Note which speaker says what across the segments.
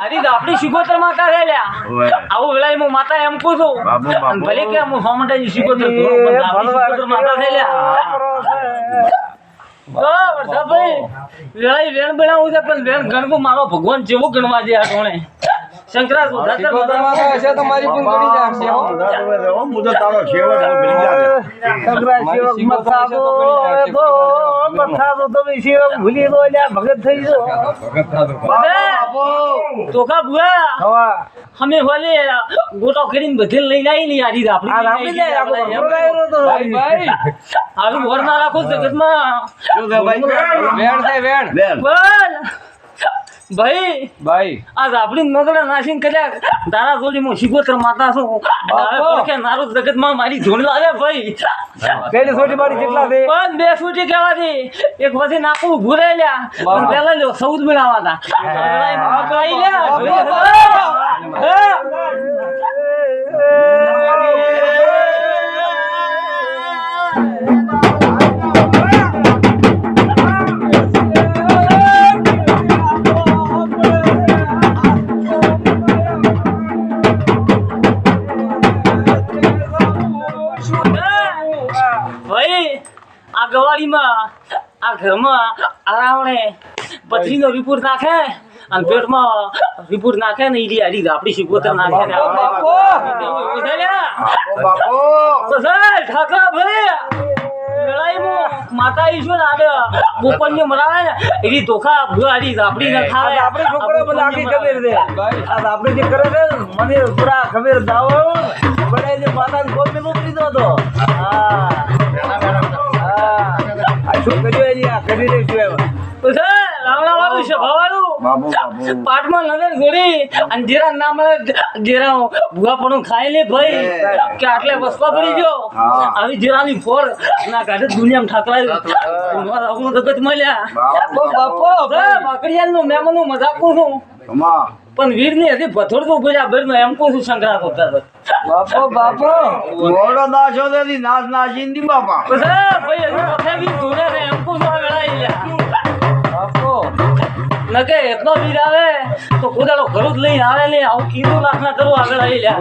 Speaker 1: આરી આપણી શિકોતર માતા છે આવું વેળા હું માતા એમ કહું છું. ભલે કે હું માતા વેળાએ વેણ બનાવવું છે પણ વેણ ગણવું મારો ભગવાન જેવું ગણવા દે આ કોણે શંકરા
Speaker 2: તો ગણી
Speaker 3: તો તારો છેવટ હું ભૂલી જાતે.
Speaker 2: મારી સીમત હશે તો ગણી નાખશે.
Speaker 1: ચોખા ભુવા! અમે હોલે ગોટો કરીને બધે આવી ની આપણી રાખો જગતમાં.
Speaker 2: વેણ છે વેણ.
Speaker 1: બોલ ભાઈ
Speaker 2: ભાઈ.
Speaker 1: આ આપણી નગડા નાસીને કર્યા. તારા જોડી હું શિકોતર માતા છું. કે નારું જગતમાં મારી ધૂણ લાવે ભાઈ.
Speaker 2: પેલી સોટી મારી કેટલા દે.
Speaker 1: પણ બે સોટી કહેવા દે? એક પછી નાખું ઊભું રહી લ્યા પણ પેલા લ્યો સૌદ બનાવવા ભાઈ આ ગવાડીમાં આ ઘરમાં આરાવણે પથરીનો રિપોર્ટ નાખે અને પેટમાં રિપોર્ટ નાખે ને ઈડી આડી આપડી શિકોતર નાખે ને.
Speaker 3: બાપુ.
Speaker 1: બસાય, ઠાકરા ભાઈ માતા ઈશ્વર આડે મરાવે ને ધોખા ભુવાડી આપણી ન ખાવે.
Speaker 2: આપણે છોકરો બધા આખી ખબર છે. આપણે જે કરે છે મને પૂરા ખબર દાવો જે માતાને મેં મોકલી દો તો. હા. હા. આ શું કર્યું એની આ કરી રહી છું એમાં
Speaker 1: રાવણાવાળું છે ભવાળું
Speaker 3: બાબુ બાબુ.
Speaker 1: પાટમાં નજર ઘોડી અને જીરા ના મળે જેરા પણ ખાઈ લે ભાઈ. કે આટલે વસવા પડી ગયો. આવી જીરાની ફોડ. ના કાઢે દુનિયામાં ઠાકરાયું. હું જગત મળ્યા.
Speaker 2: બાપો બાપો
Speaker 1: નું મેમનનું મજાકું છું.
Speaker 3: પણ
Speaker 1: પણ વીરની હજી ભથોડતું બોલ્યા બેરનો એમ કહું છું શંકરા કરતા
Speaker 2: બાપો બાપો.
Speaker 3: મોડો નાશો તેથી નાશ નાશી ની બાપા.
Speaker 2: બાપો
Speaker 1: નકે એટલો વીર આવે તો કુદાડો ઘરું જ લઈને આવે ને આવું કીધું નાખના ના કરવું આગળ આવી લ્યા.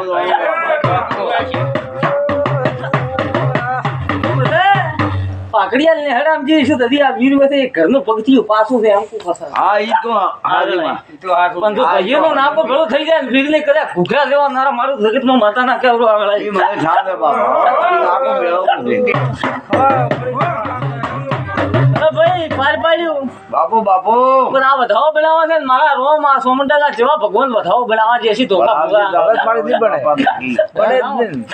Speaker 1: પાકડિયા ને હરામજી શું થતી આ વીર વસે ઘરનું પગથિયું પાછું છે એમ કહું
Speaker 3: હા ઈ તો હારીમાં.
Speaker 1: પણ જો ભાઈઓનો નાકો ભળો થઈ જાય ને વીરને કદાચ ઘૂઘરા જેવા નારા મારું જગતમાં માતા ના કેવડો
Speaker 3: ઈ મને ખ્યાલ બાપા. છે.
Speaker 1: અરે ભાઈ પાર પાડ્યું.
Speaker 3: બાપુ બાપુ.
Speaker 1: પણ આ વધાવો બનાવવા છે મારા રોમ આ સોમંડલા જેવા ભગવાન વધાવો બનાવવા જે છે ધોકા
Speaker 2: નહીં બને. બને નહીં.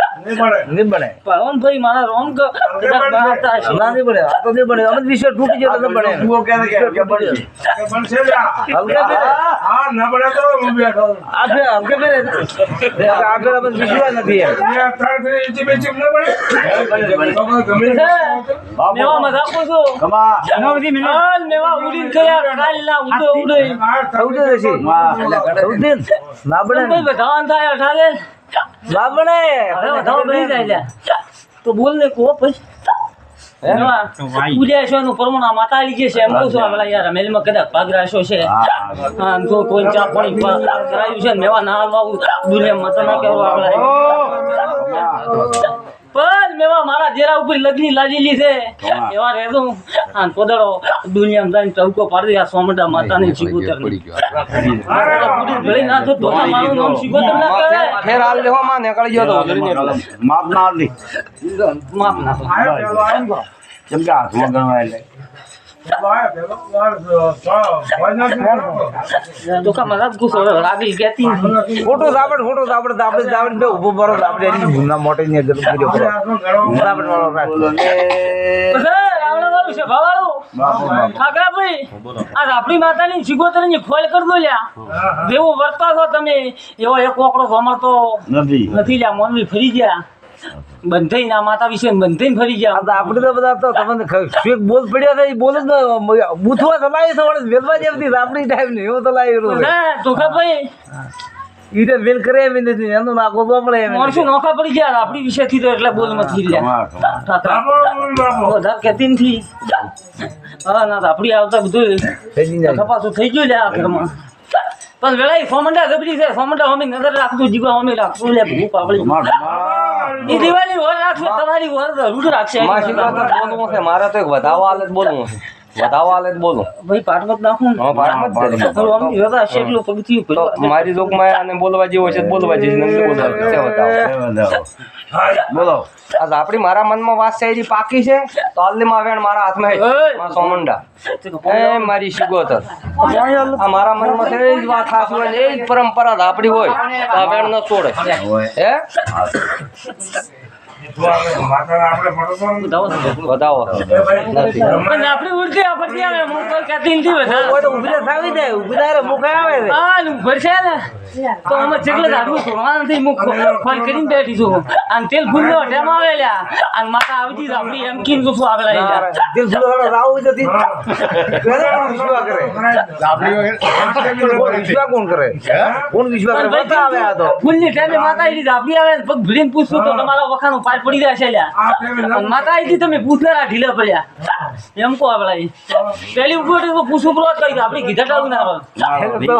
Speaker 2: નહીં બને
Speaker 1: પણ ભાઈ મારા રોમ બનાવતા હશે.
Speaker 2: ના નહીં બને આ તો નહીં બને અમે તો તૂટી ગયો તો બને
Speaker 3: તું કે- કે બનશે.
Speaker 2: હલકા ફેરે. આ ફેર હલકા ફેરે. આ ફેર અમે વિશ્વાસ નથી એમ.
Speaker 3: બાપુ
Speaker 1: મેવા મજાકું છું.
Speaker 3: કમા.
Speaker 1: હાલ મેવા ઉડીને ખયા કાલના ઉડો
Speaker 2: ના
Speaker 1: કોઈ વધાવાન થાય અઠારે
Speaker 2: ના?
Speaker 1: હવે વધાવો બની જાય તો બોલ ને કો પછી. મેવા, છો છે છું છે. છે ને મેવા ના આવવા દુનિયા માતા ના કહેવા આપણે પણ મેવા મારા જેરા ઉપર લગની લાજેલી છે. એવા રહેતો હા પોદળો દુનિયામાં જઈને ચૌકો પાડી આ સોમડા માતાની શિકોતર ભલે ના તો તો મારું નામ શિકોતર ના કરે
Speaker 2: ફેર હાલ લેવા માં નીકળી ગયો તો.
Speaker 3: માફ ના આપી.
Speaker 1: માફ ના કરો.
Speaker 3: કેમ કે હાથમાં ગણવા એટલે?
Speaker 2: ફોટો સાપડ આપણે સાપડ બે ઊભો બરો આપણે એની ભૂના મોટી ની વાળો રાખ.
Speaker 1: માતાની શિકોતરની ખોલ કરી દો લ્યા. જેવું વર્તા છો તમે એવો એક ઓકડો ભમરતો
Speaker 3: નથી.
Speaker 1: નથી લ્યા મોનવી ફરી ગયા. બંધાઈ ના માતા વિશે બંધાઈને ફરી ગયા.
Speaker 2: આપણે તો બધા તો તમને શેક બોલ પડ્યા એ બોલ જ બુથવા છે વળે વેલવા આપણી ટાઈમ નહીં એવો તો લાવી રહ્યો
Speaker 1: બસ એ, ઢોકાભાઈ,
Speaker 2: તો વેલ કરે એમ નથી એનું તો પડે એમ
Speaker 1: માણસો નોખા પડી ગયા આપણી વિશેથી તો એટલે બોલ
Speaker 3: કમા
Speaker 1: ઠાકરા નથી હા ના આપણી આવતા બધું.
Speaker 2: થઈ
Speaker 1: થઈ ગયું લ્યા આ પણ વેલા ઈ સોમંડા ગબડી છે સોમંડા અમે નજર રાખતું જીવા અમે રાખતું લે આપણી. ઈ દિવાળી રાખશે તમારી રૂઢ રાખશે
Speaker 3: માસી તો તો બોલવું છે મારે તો એક વધાવો હાલે બોલવું છે વધાવો હાલત બોલું.
Speaker 1: ભાઈ પાટમત નાખું ને.
Speaker 3: હા પાડમાં જ
Speaker 1: તો આમ વ્યવહાર છે એટલું પગથિયું
Speaker 3: તો મારી જોગમાં આને બોલવા જેવો છે બોલવા જેવી નથી બોલવા. છે બતાવો. બોલો આજ આપણી મારા મનમાં વાત છે પાકી છે તો હાલની માં વેણ મારા હાથમાં છે. સોમંડા. એ મારી શિગોતર. આ મારા મનમાં એ જ વાત સાચી હોય એ જ પરંપરા આપડી આપણી હોય. તો આ વેણ ન છોડે હે.
Speaker 1: પણ આપણે આવે હું કોઈ નથી.
Speaker 2: કોઈ તો ઊભી થાવી દે ઊભી થાય મુખે આવે છે.
Speaker 1: હા ઉભર છે ને. તો અમે જેટલે ઝાડવું તોડવાના નથી હું ખો- કરીને બેઠી છું. અને તેલ ફૂલનો ટેમ આવે લ્યા. અને માતા આવતી આપણી એમ કીને શું આવેલા એ લ્યા.
Speaker 2: દિલ રાવ જતી વિશ્વા કોણ કરે? કોણ વિશ્વા કરે?
Speaker 1: પણ
Speaker 2: આવે આ તો.
Speaker 1: ફૂલની ટાઈમે માતા આવી આપણી આવે પગ ભીડીને પૂછશું તો તમારા વખાનું પાર પડી જશે માતા આવી તમે પૂછનારા ઢીલા પડ્યા એમ કહો આપણા પહેલી ઉપર પૂછું પડે તો આપણી કીધા ટાળું ના